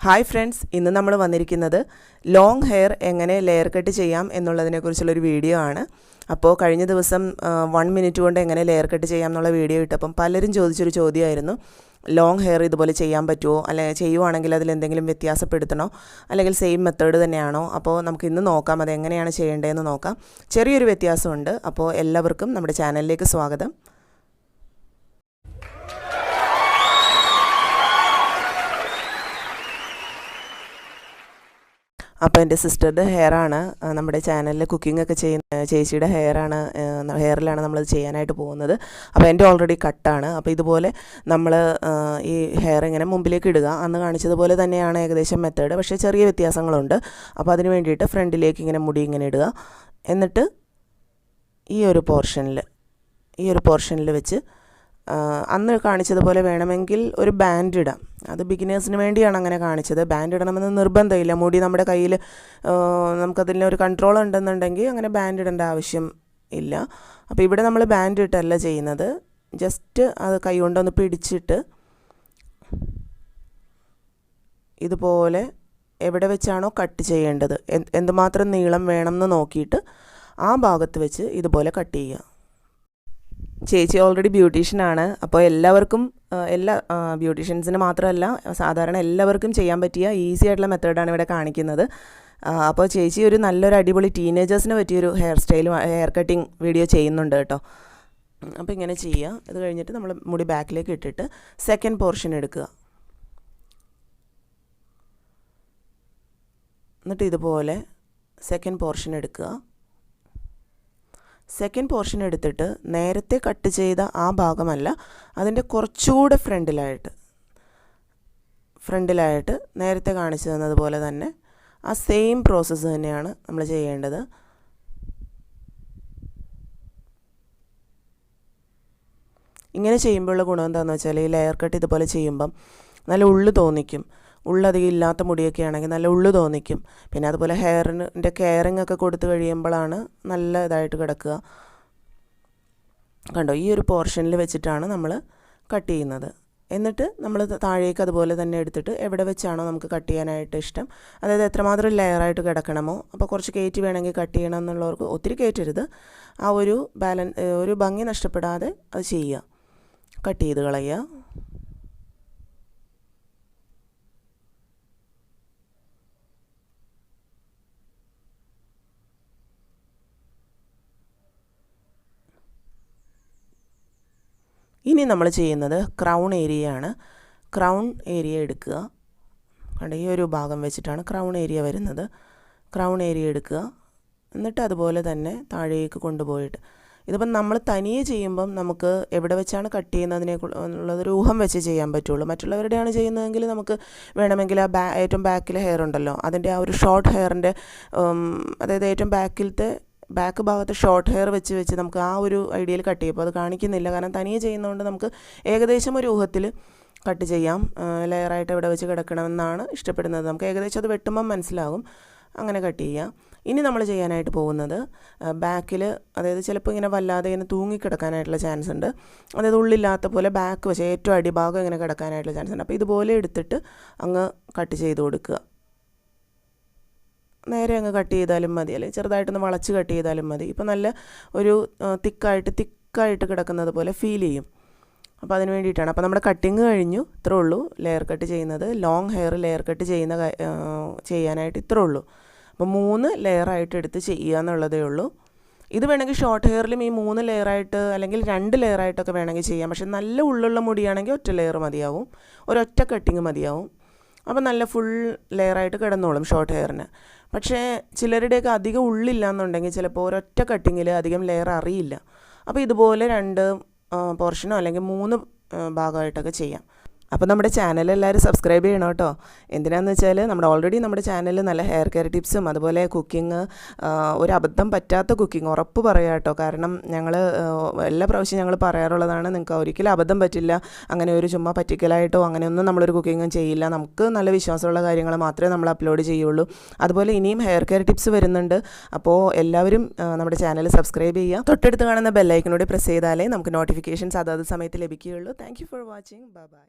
Hi friends ഇന്ന് നമ്മൾ വന്നിരിക്കുന്നത് ലോങ് ഹെയർ എങ്ങനെ ലെയർ കട്ട് ചെയ്യാം എന്നുള്ളതിനെക്കുറിച്ചുള്ളൊരു വീഡിയോ ആണ്. അപ്പോൾ കഴിഞ്ഞ ദിവസം വൺ മിനിറ്റ് കൊണ്ട് എങ്ങനെ ലെയർ കട്ട് ചെയ്യാം എന്നുള്ള വീഡിയോ ഇട്ടപ്പം പലരും ചോദിച്ചൊരു ചോദ്യമായിരുന്നു. ലോങ് ഹെയർ ഇതുപോലെ ചെയ്യാൻ പറ്റുമോ അല്ലെങ്കിൽ ചെയ്യുവാണെങ്കിൽ അതിൽ എന്തെങ്കിലും വ്യത്യാസപ്പെടുത്തണോ? അല്ലെങ്കിൽ സെയിം മെത്തേഡ് തന്നെയാണോ? അപ്പോൾ നമുക്ക് ഇന്ന് നോക്കാം അത് എങ്ങനെയാണ് ചെയ്യേണ്ടതെന്ന് നോക്കാം. ചെറിയൊരു വ്യത്യാസമുണ്ട്. അപ്പോൾ എല്ലാവർക്കും നമ്മുടെ ചാനലിലേക്ക് സ്വാഗതം. അപ്പോൾ എന്റെ സിസ്റ്ററുടെ ഹെയറാണ് നമ്മുടെ ചാനലിൽ കുക്കിംഗ് ഒക്കെ ചെയ്യുന്ന ചേച്ചിയുടെ ഹെയറാണ് ഹെയറിലാണ് നമ്മളത് ചെയ്യാനായിട്ട് പോകുന്നത്. അപ്പോൾ എന്റെ ഓൾറെഡി കട്ടാണ് അപ്പോൾ ഇതുപോലെ നമ്മൾ ഈ ഹെയർ ഇങ്ങനെ മുമ്പിലേക്ക് ഇടുക. അന്ന് കാണിച്ചതുപോലെ തന്നെയാണ് ഏകദേശം മെത്തേഡ് പക്ഷേ ചെറിയ വ്യത്യാസങ്ങളുണ്ട്. അപ്പോൾ അതിന് വേണ്ടിയിട്ട് ഫ്രണ്ടിലേക്ക് ഇങ്ങനെ മുടി ഇങ്ങനെ ഇടുക. എന്നിട്ട് ഈ ഒരു പോർഷനിൽ ഈ ഒരു പോർഷനിൽ വെച്ച് അന്ന് കാണിച്ചതുപോലെ വേണമെങ്കിൽ ഒരു ബാൻഡ് ഇടാം. അത് ബിഗിനേഴ്സിന് വേണ്ടിയാണ് അങ്ങനെ കാണിച്ചത്. ബാൻഡ് ഇടണമെന്ന് നിർബന്ധമില്ല. മുടി നമ്മുടെ കയ്യിൽ നമുക്കതിൽ ഒരു കൺട്രോൾ ഉണ്ടെന്നുണ്ടെങ്കിൽ അങ്ങനെ ബാൻഡ് ഇടേണ്ട ആവശ്യം ഇല്ല. അപ്പോൾ ഇവിടെ നമ്മൾ ബാൻഡ് ഇട്ടല്ല ചെയ്യുന്നത്. ജസ്റ്റ് അത് കൈ കൊണ്ടൊന്ന് പിടിച്ചിട്ട് ഇതുപോലെ എവിടെ വെച്ചാണോ കട്ട് ചെയ്യേണ്ടത്. എന്തുമാത്രം നീളം വേണം എന്ന് നോക്കിയിട്ട് ആ ഭാഗത്ത് വെച്ച് ഇതുപോലെ കട്ട് ചെയ്യുക. ചേച്ചി ഓൾറെഡി ബ്യൂട്ടീഷ്യനാണ് അപ്പോൾ എല്ലാവർക്കും എല്ലാ ബ്യൂട്ടീഷ്യൻസിന് മാത്രമല്ല സാധാരണ എല്ലാവർക്കും ചെയ്യാൻ പറ്റിയ ഈസി ആയിട്ടുള്ള മെത്തേഡാണ് ഇവിടെ കാണിക്കുന്നത്. അപ്പോൾ ചേച്ചി ഒരു നല്ലൊരു അടിപൊളി ടീനേജേഴ്സിന് പറ്റിയൊരു ഹെയർ സ്റ്റൈലും ഹെയർ കട്ടിങ് വീഡിയോ ചെയ്യുന്നുണ്ട് കേട്ടോ. അപ്പോൾ ഇങ്ങനെ ചെയ്യുക ഇത് കഴിഞ്ഞിട്ട് നമ്മൾ മുടി ബാക്കിലേക്ക് ഇട്ടിട്ട് സെക്കൻഡ് പോർഷൻ എടുക്കുക. എന്നിട്ട് ഇതുപോലെ സെക്കൻഡ് പോർഷൻ എടുക്കുക. സെക്കൻഡ് പോർഷൻ എടുത്തിട്ട് നേരത്തെ കട്ട് ചെയ്ത ആ ഭാഗമല്ല അതിന്റെ കുറച്ചുകൂടെ ഫ്രണ്ടിലായിട്ട് ഫ്രണ്ടിലായിട്ട് നേരത്തെ കാണിച്ചു തന്നതുപോലെ തന്നെ ആ സെയിം പ്രോസസ്സ് തന്നെയാണ് നമ്മൾ ചെയ്യേണ്ടത്. ഇങ്ങനെ ചെയ്യുമ്പോഴുള്ള ഗുണം എന്താണെന്ന് വെച്ചാൽ ഈ ലെയർ കട്ട് ഇതുപോലെ ചെയ്യുമ്പം നല്ല ഉള്ളു തോന്നിക്കും. ഉള്ളധികം ഇല്ലാത്ത മുടിയൊക്കെ ആണെങ്കിൽ നല്ല ഉള്ളു തോന്നിക്കും. പിന്നെ അതുപോലെ ഹെയറിന്റെ കെയറിങ് ഒക്കെ കൊടുത്തു കഴിയുമ്പോഴാണ് നല്ല ഇതായിട്ട് കിടക്കുക. കണ്ടോ? ഈ ഒരു പോർഷനിൽ വെച്ചിട്ടാണ് നമ്മൾ കട്ട് ചെയ്യുന്നത്. എന്നിട്ട് നമ്മൾ താഴേക്ക് അതുപോലെ തന്നെ എടുത്തിട്ട് എവിടെ വെച്ചാണോ നമുക്ക് കട്ട് ചെയ്യാനായിട്ട് ഇഷ്ടം. അതായത് എത്രമാത്രം ലെയറായിട്ട് കിടക്കണമോ? അപ്പോൾ കുറച്ച് കയറ്റി വേണമെങ്കിൽ കട്ട് ചെയ്യണം എന്നുള്ളവർക്ക് ഒത്തിരി കയറ്റരുത് ആ ഒരു ബാലൻ ഒരു ഭംഗി നഷ്ടപ്പെടാതെ അത് ചെയ്യുക. കട്ട് ചെയ്ത് കളയുക. ഇനി നമ്മൾ ചെയ്യുന്നത് ക്രൗൺ ഏരിയയാണ് ക്രൗൺ ഏരിയ എടുക്കുക. കണ്ട ഈ ഒരു ഭാഗം വെച്ചിട്ടാണ് ക്രൗൺ ഏരിയ വരുന്നത്. ക്രൗൺ ഏരിയ എടുക്കുക. എന്നിട്ട് അതുപോലെ തന്നെ താഴേക്ക് കൊണ്ടുപോയിട്ട്. ഇതിപ്പം നമ്മൾ തനിയെ ചെയ്യുമ്പം നമുക്ക് എവിടെ വെച്ചാണ് കട്ട് ചെയ്യുന്നതിനെ ഉള്ളതൊരു ഊഹം വെച്ച് ചെയ്യാൻ പറ്റുള്ളൂ. മറ്റുള്ളവരുടെയാണ് ചെയ്യുന്നതെങ്കിൽ നമുക്ക് വേണമെങ്കിൽ ആ ബാ ഏറ്റവും ബാക്കിലെ ഹെയർ ഉണ്ടല്ലോ. അതിന്റെ ആ ഒരു ഷോർട്ട് ഹെയറിന്റെ അതായത് ഏറ്റവും ബാക്കിലത്തെ ബാക്ക് ഭാഗത്ത് ഷോർട്ട് ഹെയർ വെച്ച് വെച്ച് നമുക്ക് ആ ഒരു ഐഡിയയിൽ കട്ട് ചെയ്യുമ്പോൾ അത് കാണിക്കുന്നില്ല. കാരണം തനിയെ ചെയ്യുന്നതുകൊണ്ട് നമുക്ക് ഏകദേശം ഒരു ഊഹത്തിൽ കട്ട് ചെയ്യാം. ലെയറായിട്ട് ഇവിടെ വെച്ച് കിടക്കണമെന്നാണ് ഇഷ്ടപ്പെടുന്നത്. നമുക്ക് ഏകദേശം അത് വെട്ടുമ്പം മനസ്സിലാകും. അങ്ങനെ കട്ട് ചെയ്യാം. ഇനി നമ്മൾ ചെയ്യാനായിട്ട് പോകുന്നത് ബാക്കിൽ അതായത് ചിലപ്പോൾ ഇങ്ങനെ വല്ലാതെ ഇങ്ങനെ തൂങ്ങിക്കിടക്കാനായിട്ടുള്ള ചാൻസ് ഉണ്ട്. അതായത് ഉള്ളില്ലാത്ത പോലെ ബാക്ക് വശം ഏറ്റവും അടിഭാഗം ഇങ്ങനെ കിടക്കാനായിട്ടുള്ള ചാൻസ് ഉണ്ട്. അപ്പോൾ ഇതുപോലെ എടുത്തിട്ട് അങ്ങ് കട്ട് ചെയ്ത് കൊടുക്കുക. നേരെ അങ്ങ് കട്ട് ചെയ്താലും മതി അല്ലെങ്കിൽ ചെറുതായിട്ടൊന്ന് വളച്ച് കട്ട് ചെയ്താലും മതി. ഇപ്പോൾ നല്ല ഒരു തിക്കായിട്ട് തിക്കായിട്ട് കിടക്കുന്നത് പോലെ ഫീൽ ചെയ്യും. അപ്പോൾ അതിന് വേണ്ടിയിട്ടാണ്. അപ്പോൾ നമ്മുടെ കട്ടിങ് കഴിഞ്ഞു ഇത്രേ ഉള്ളൂ ലെയർ കട്ട് ചെയ്യുന്നത്. ലോങ് ഹെയർ ലെയർ കട്ട് ചെയ്യുന്ന ചെയ്യാനായിട്ട് ഇത്രേ ഉള്ളൂ. അപ്പോൾ മൂന്ന് ലെയറായിട്ട് എടുത്ത് ചെയ്യുക എന്നുള്ളതേ ഉള്ളൂ. ഇത് വേണമെങ്കിൽ ഷോർട്ട് ഹെയറിലും ഈ മൂന്ന് ലെയറായിട്ട് അല്ലെങ്കിൽ രണ്ട് ലെയറായിട്ടൊക്കെ വേണമെങ്കിൽ ചെയ്യാം. പക്ഷേ നല്ല ഉള്ളുള്ള മുടിയാണെങ്കിൽ ഒറ്റ ലെയർ മതിയാവും. ഒരൊറ്റ കട്ടിങ് മതിയാവും. അപ്പോൾ നല്ല ഫുൾ ലെയറായിട്ട് കിടന്നോളും ഷോർട്ട് ഹെയറിന് പക്ഷേ ചിലരുടെയൊക്കെ അധികം ഉള്ളില്ല എന്നുണ്ടെങ്കിൽ ചിലപ്പോൾ ഒരൊറ്റ കട്ടിങ്ങിൽ അധികം ലെയർ അറിയില്ല. അപ്പോൾ ഇതുപോലെ രണ്ട് പോർഷനോ അല്ലെങ്കിൽ മൂന്ന് ഭാഗമായിട്ടൊക്കെ ചെയ്യാം. അപ്പോൾ നമ്മുടെ ചാനൽ എല്ലാവരും സബ്സ്ക്രൈബ് ചെയ്യണം കേട്ടോ. എന്തിനാന്ന് വെച്ചാൽ നമ്മുടെ ഓൾറെഡി നമ്മുടെ ചാനലിൽ നല്ല ഹെയർ കെയർ ടിപ്സും അതുപോലെ കുക്കിംഗ് ഒരു അബദ്ധം പറ്റാത്ത കുക്കിംഗ് ഉറപ്പ് പറയാം കേട്ടോ. കാരണം ഞങ്ങൾ എല്ലാ പ്രാവശ്യം ഞങ്ങൾ പറയാറുള്ളതാണ് നിങ്ങൾക്ക് ഒരിക്കലും അബദ്ധം പറ്റില്ല അങ്ങനെ ഒരു ചുമ്മാ പറ്റിക്കലായിട്ടോ അങ്ങനെയൊന്നും നമ്മളൊരു കുക്കിങ്ങും ചെയ്യില്ല. നമുക്ക് നല്ല വിശ്വാസമുള്ള കാര്യങ്ങൾ മാത്രമേ നമ്മൾ അപ്ലോഡ് ചെയ്യുള്ളൂ. അതുപോലെ ഇനിയും ഹെയർ കെയർ ടിപ്സ് വരുന്നുണ്ട്. അപ്പോൾ എല്ലാവരും നമ്മുടെ ചാനൽ സബ്സ്ക്രൈബ് ചെയ്യുക. തൊട്ടടുത്ത് കാണുന്ന ബെല്ലൈക്കനോട് പ്രസ് ചെയ്താലേ നമുക്ക് നോട്ടിഫിക്കേഷൻസ് അതാത് സമയത്ത് ലഭിക്കുകയുള്ളൂ. Thank for watching bye bye